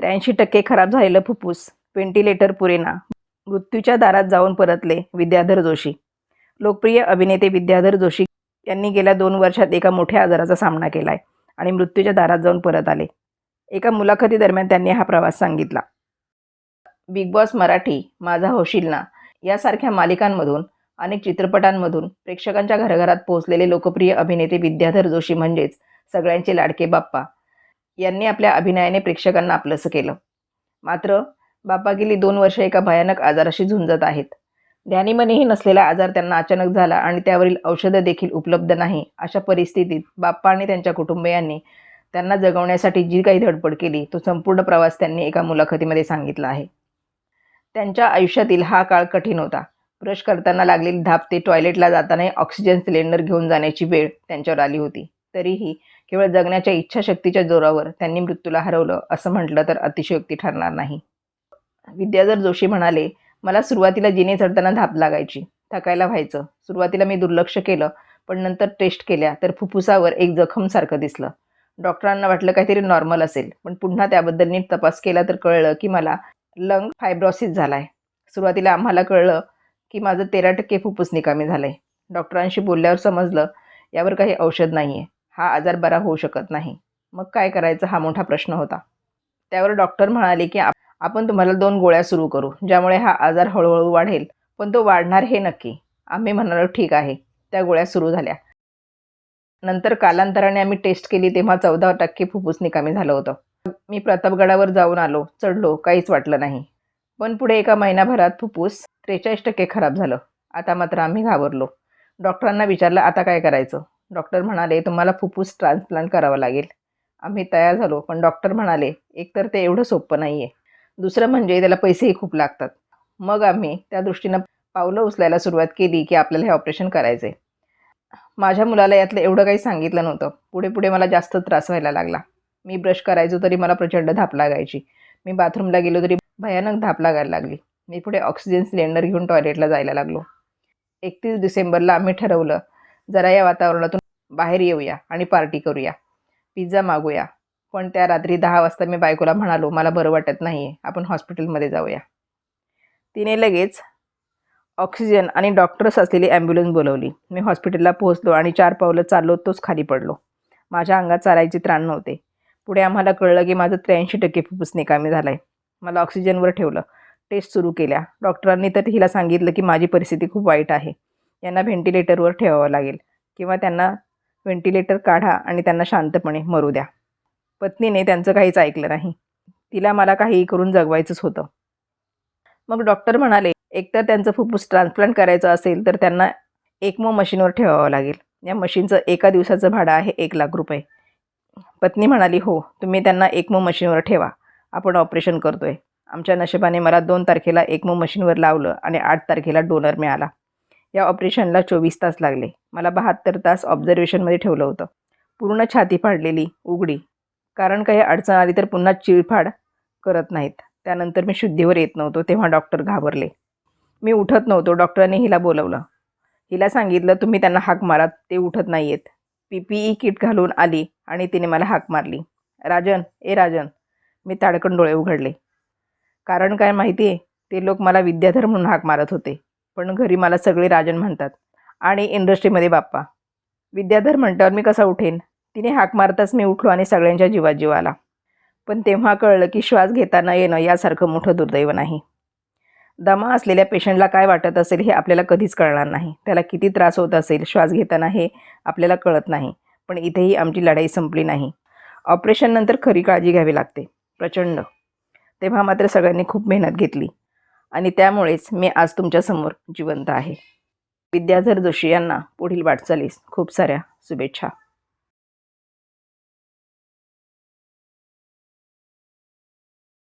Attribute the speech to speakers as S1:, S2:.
S1: त्र्याऐंशी टक्के खराब झालेलं फुफ्फुस व्हेंटिलेटर पुरेना. मृत्यूच्या दारात जाऊन परतले विद्याधर जोशी. लोकप्रिय अभिनेते विद्याधर जोशी यांनी गेल्या दोन वर्षात एका मोठ्या आजाराचा सामना केला आहे आणि मृत्यूच्या दारात जाऊन परत आले. एका मुलाखतीदरम्यान त्यांनी हा प्रवास सांगितला. बिग बॉस मराठी माझा होशील ना यासारख्या मालिकांमधून अनेक चित्रपटांमधून प्रेक्षकांच्या घराघरात पोहोचलेले लोकप्रिय अभिनेते विद्याधर जोशी म्हणजेच सगळ्यांचे लाडके बाप्पा. यांनी आपल्या अभिनयाने प्रेक्षकांना आपलंसं केलं. मात्र बाप्पा गेली दोन वर्ष एका भयानक आजाराशी झुंजत आहेत. ध्यानीमनेही नसलेला आजार त्यांना अचानक झाला आणि त्यावरील औषधं देखील उपलब्ध नाही अशा परिस्थितीत बाप्पा आणि त्यांच्या कुटुंबियांनी त्यांना जगवण्यासाठी जी काही धडपड केली तो संपूर्ण प्रवास त्यांनी एका मुलाखतीमध्ये सांगितला आहे. त्यांच्या आयुष्यातील हा काळ कठीण होता. ब्रश करताना लागलेली धाप ते टॉयलेटला जातानाही ऑक्सिजन सिलेंडर घेऊन जाण्याची वेळ त्यांच्यावर आली होती. तरीही केवळ जगण्याच्या इच्छाशक्तीच्या जोरावर त्यांनी मृत्यूला हरवलं असं म्हटलं तर अतिशयोक्ती ठरणार नाही. विद्याधर जोशी म्हणाले मला सुरुवातीला जिने चढताना धाप लागायची थकायला व्हायचं. सुरुवातीला मी दुर्लक्ष केलं पण नंतर टेस्ट केल्या तर फुफ्फुसावर एक जखमसारखं दिसलं. डॉक्टरांना वाटलं काहीतरी नॉर्मल असेल पण पुन्हा त्याबद्दल नीट तपास केला तर कळलं की मला लंग फायब्रॉसिस झाला आहे सुरुवातीला आम्हाला कळलं की माझं तेरा टक्के फुफ्फुस निकामी झालं आहे डॉक्टरांशी बोलल्यावर समजलं यावर काही औषध नाही आहे हा आजार बरा होऊ शकत नाही. मग काय करायचं? हा मोठा प्रश्न होता. त्यावर डॉक्टर म्हणाले की आपण तुम्हाला दोन गोळ्या सुरू करू ज्यामुळे हा आजार हळूहळू वाढेल. पण तो वाढणार हे नक्की. आम्ही म्हणालो ठीक आहे. त्या गोळ्या सुरू झाल्या. नंतर कालांतराने आम्ही टेस्ट केली तेव्हा चौदा टक्के फुफ्फुस निकामी झालं होतं. मी प्रतापगडावर जाऊन आलो चढलो काहीच वाटलं नाही. पण पुढे एका महिनाभरात फुफ्फुस त्रेचाळीस टक्के खराब झालं. आता मात्र आम्ही घाबरलो. डॉक्टरांना विचारलं आता काय करायचं? डॉक्टर म्हणाले तुम्हाला फुफ्फूस ट्रान्सप्लांट करावं लागेल. आम्ही तयार झालो पण डॉक्टर म्हणाले एकतर ते एवढं सोपं नाही आहे दुसरं म्हणजे त्याला पैसेही खूप लागतात. मग आम्ही त्या दृष्टीनं पावलं उचलायला सुरुवात केली की आपल्याला हे ऑपरेशन करायचं आहे माझ्या मुलाला यातलं एवढं काही सांगितलं नव्हतं. पुढे पुढे मला जास्त त्रास व्हायला लागला. मी ब्रश करायचो तरी मला प्रचंड धाप लागायची. मी बाथरूमला गेलो तरी भयानक धाप लागायला लागली. मी पुढे ऑक्सिजन सिलेंडर घेऊन टॉयलेटला जायला लागलो. एकतीस डिसेंबरला आम्ही ठरवलं जरा या वातावरणातून बाहेर येऊया आणि पार्टी करूया. पिझ्झा मागूया. पण त्या रात्री दहा वाजता मी बायकोला म्हणालो मला बरं वाटत नाही आहे आपण हॉस्पिटलमध्ये जाऊया. तिने लगेच ऑक्सिजन आणि डॉक्टर्स असलेली ॲम्ब्युलन्स बोलवली. मी हॉस्पिटलला पोहोचलो आणि चार पावलं चाललो तोच खाली पडलो. माझ्या अंगात चालायचे त्राण नव्हते. पुढे आम्हाला कळलं की माझं त्र्याऐंशी टक्के फुफ्फुस निकामी झालं आहे मला ऑक्सिजनवर ठेवलं. टेस्ट सुरू केल्या. डॉक्टरांनी तर हिला सांगितलं की माझी परिस्थिती खूप वाईट आहे. यांना व्हेंटिलेटरवर ठेवावं लागेल. किंवा त्यांना व्हेंटिलेटर काढा आणि त्यांना शांतपणे मरू द्या. पत्नीने त्यांचं काहीच ऐकलं नाही. तिला मला काहीही करून जगवायचंच होतं. मग डॉक्टर म्हणाले एकतर त्यांचं फुफ्फुस ट्रान्सप्लांट करायचं असेल तर त्यांना एकमो मशीनवर ठेवावं लागेल. या मशीनचं एका दिवसाचं भाडं आहे एक लाख रुपये. पत्नी म्हणाली हो तुम्ही त्यांना एकमो मशीनवर ठेवा. आपण ऑपरेशन करतो आहे आमच्या नशिबाने मला दोन तारखेला एकमो मशीनवर लावलं आणि आठ तारखेला डोनर मिळाला. या ऑपरेशनला चोवीस तास लागले. मला बहात्तर तास ऑब्झर्वेशनमध्ये ठेवलं होतं. पूर्ण छाती फाडलेली उघडी. कारण काही अडचण आली तर पुन्हा चिळफाड करत नाहीत. त्यानंतर मी शुद्धीवर येत नव्हतो तेव्हा डॉक्टर घाबरले. मी उठत नव्हतो डॉक्टरांनी हिला बोलवलं. हिला सांगितलं तुम्ही त्यांना हाक मारा ते उठत नाही आहेत पी पी ई किट घालून आली आणि तिने मला हाक मारली. राजन ए राजन. मी ताडकन डोळे उघडले. कारण काय माहिती आहे ते लोक मला विद्याधर म्हणून हाक मारत होते. पण घरी मला सगळे राजन म्हणतात. आणि इंडस्ट्रीमध्ये बाप्पा. विद्याधर म्हणतावर मी कसा उठेन? तिने हाक मारताच मी उठलो आणि सगळ्यांच्या जीवात जीव आला. पण तेव्हा कळलं की श्वास घेताना येणं यासारखं मोठं दुर्दैव नाही. दमा असलेल्या पेशंटला काय वाटत असेल हे आपल्याला कधीच कळणार नाही. त्याला किती त्रास होत असेल श्वास घेताना हे आपल्याला कळत नाही. पण इथेही आमची लढाई संपली नाही. ऑपरेशननंतर खरी काळजी घ्यावी लागते. प्रचंड. तेव्हा मात्र सगळ्यांनी खूप मेहनत घेतली. आणि त्यामुळेच मी आज तुमच्यासमोर जिवंत आहे. विद्याधर जोशी यांना पुढील वाटचालीस खूप साऱ्या शुभेच्छा.